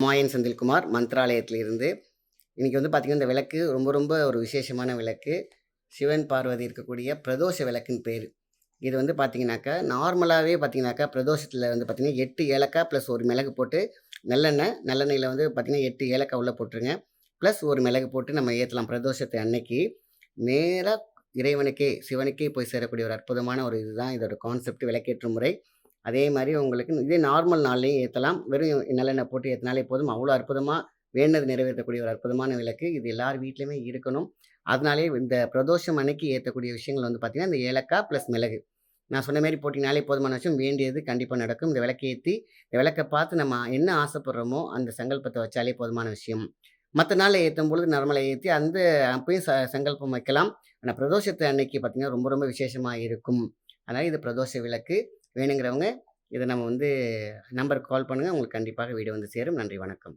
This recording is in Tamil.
மாயன் செந்தில்குமார் மந்த்ராலயத்திலிருந்து. இன்றைக்கி வந்து பார்த்திங்கன்னா இந்த விளக்கு ரொம்ப ரொம்ப ஒரு விசேஷமான விளக்கு. சிவன் பார்வதி இருக்கக்கூடிய பிரதோஷ விளக்குன்னு பேர். இது வந்து பார்த்திங்கனாக்கா நார்மலாகவே பார்த்திங்கனாக்கா பிரதோஷத்தில் வந்து பார்த்திங்கன்னா எட்டு ஏலக்காய் ப்ளஸ் ஒரு மிளகு போட்டு நல்லெண்ணெய் நல்லெண்ணெயில் வந்து பார்த்திங்கன்னா எட்டு ஏலக்காய் உள்ளே போட்டுருங்க. ப்ளஸ் ஒரு மிளகு போட்டு நம்ம ஏற்றலாம் பிரதோஷத்தை அன்னைக்கு. நேராக இறைவனுக்கே சிவனுக்கே போய் சேரக்கூடிய ஒரு அற்புதமான ஒரு இதுதான் இதோட கான்செப்ட் விளக்கேற்று முறை. அதே மாதிரி உங்களுக்கு இதே நார்மல் நாள்லேயும் ஏற்றலாம் வெறும் நல்லெண்ணெய் போட்டு ஏற்றினாலே போதும். அவ்வளோ அற்புதமாக வேண்டது நிறைவேற்றக்கூடிய ஒரு அற்புதமான விளக்கு. இது எல்லார் வீட்லேயுமே இருக்கணும். அதனாலே இந்த பிரதோஷம் அன்னைக்கு ஏற்றக்கூடிய விஷயங்கள் வந்து பார்த்திங்கன்னா இந்த ஏலக்காய் ப்ளஸ் மிளகு. நான் சொன்ன மாதிரி போட்டிங்கனாலே போதுமான விஷயம். வேண்டியது கண்டிப்பாக நடக்கும். இந்த விளக்கை ஏற்றி இந்த விளக்கை பார்த்து நம்ம என்ன ஆசைப்படுறோமோ அந்த சங்கல்பத்தை வச்சாலே போதுமான விஷயம். மற்ற நாளில் ஏற்றும் பொழுது நார்மலாக ஏற்றி அந்த அப்பயும் ச சங்கல்பம் வைக்கலாம். ஆனால் பிரதோஷத்தை அன்னைக்கு பார்த்திங்கன்னா ரொம்ப ரொம்ப விசேஷமாக இருக்கும். அதனால் இது பிரதோஷ விளக்கு. வேணுங்கிறவங்க இதை நம்ம வந்து நம்பருக்கு கால் பண்ணுங்கள் உங்களுக்கு கண்டிப்பாக வீடு வந்து சேரும். நன்றி வணக்கம்.